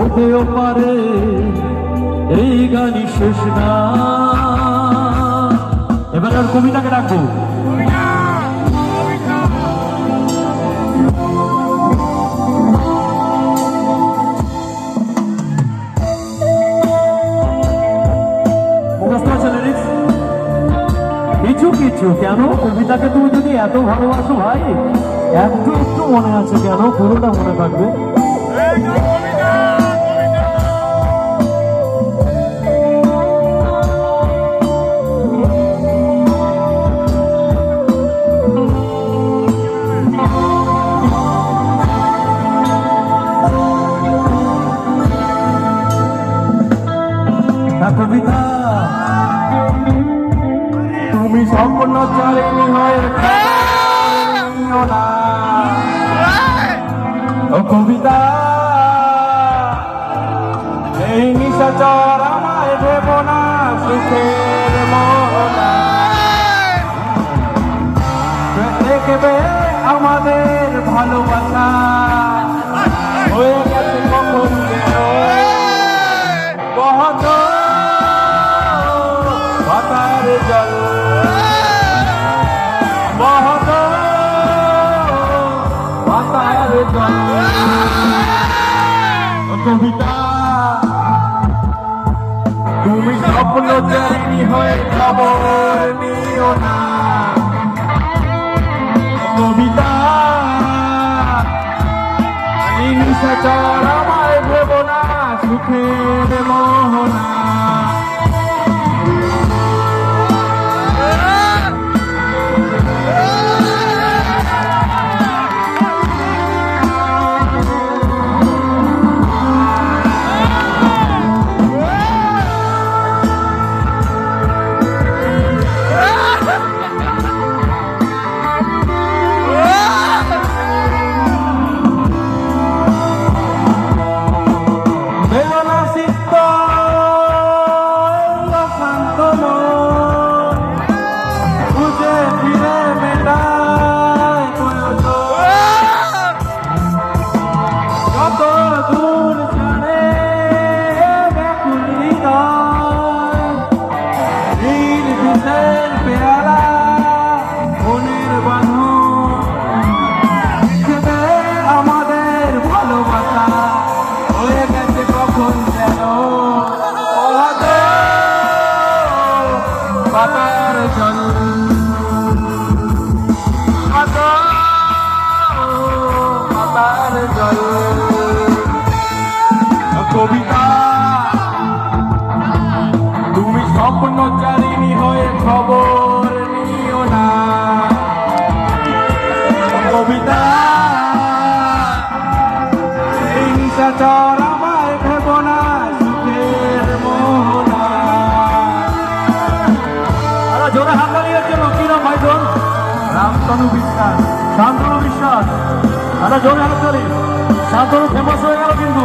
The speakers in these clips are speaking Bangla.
হতেও পারে এই গানই শেষ না। এবার আর কবিতাকে ডাকবো। কিছু কিছু, কেন? কবিতাকে তুমি যদি এত ভালোবাসো ভাই, একটু একটু মনে আছে কেন? পুরোটা মনে থাকবে। কবিতা। এই নিশাচর আমায় দেব না, সুখের মোহনা দেখবে আমাদের ভালোবাসা। হয়ে গেছে কখন বহত কবিতা। তুমি স্বপ্ন জানি হয়ে খবর নিও না। কবিতা। নিশাচর চর আমায় ভেব না, সুখের মোহনা। পাতার জল পাতার জল কবিতা, তুমি স্বপ্ন চারিণী হয়ে খবর, নিও না। কবিতা হিংসা চর রামতনু বিশ্বাস শান্তনু বিশ্বাস। আরে জোরে হাত তালি শান্তনু ফেমাস হয়ে গেল কিন্তু।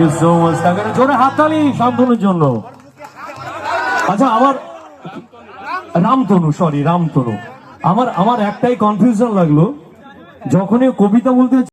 ইউ সো মাচ জোরে হাততালি শান্তনুর জন্য। আচ্ছা আমার রামতনু সরি রামতনু। আমার আমার একটাই কনফিউশন লাগল। যখনই কবিতা বলতে